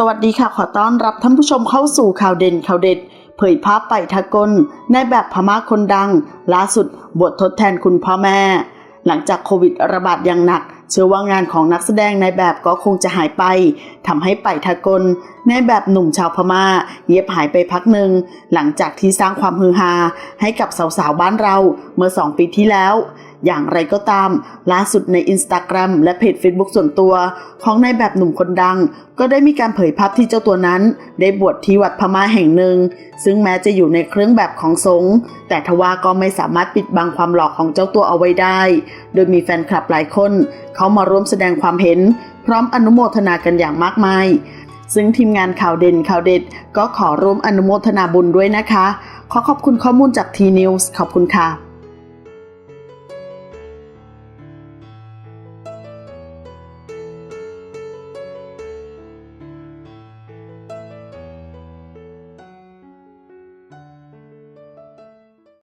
สวัสดีค่ะ ขอต้อนรับท่านผู้ชมเข้าสู่ข่าวเด่นข่าวเด็ด เผยภาพไปทากลในแบบพม่าคนดัง ล่าสุดบททดแทนคุณพ่อแม่ หลังจากโควิดระบาดอย่างหนัก เชื่อว่างานของนักแสดงในแบบก็คงจะหายไปทำให้ไปทากลในแบบหนุ่มชาวพม่าเงียบหายไปพักหนึ่งหลังจากที่สร้างความฮือฮาให้กับสาวๆบ้านเราเมื่อ2ปีที่แล้ว อย่างไรก็ตาม ล่าสุดใน Instagram และเพจ Facebook ส่วนตัว ของนายแบบหนุ่มคนดัง ก็ได้มีการเผยภาพที่เจ้าตัวนั้น ได้บวชที่วัดพม่าแห่งหนึ่ง ซึ่งแม้จะอยู่ในเครื่องแบบของสงฆ์แต่ทว่าก็ไม่สามารถปิดบังความหล่อของเจ้าตัวเอาไว้ได้ โดยมีแฟนคลับหลายคน เขามาร่วมแสดงความเห็น พร้อมอนุโมทนากันอย่างมากมายซึ่งทีมงานข่าวเด่นข่าวเด็ด ก็ขอร่วมอนุโมทนาบุญด้วยนะคะ ขอขอบคุณข้อมูลจากทีนิวส์ขอบคุณค่ะ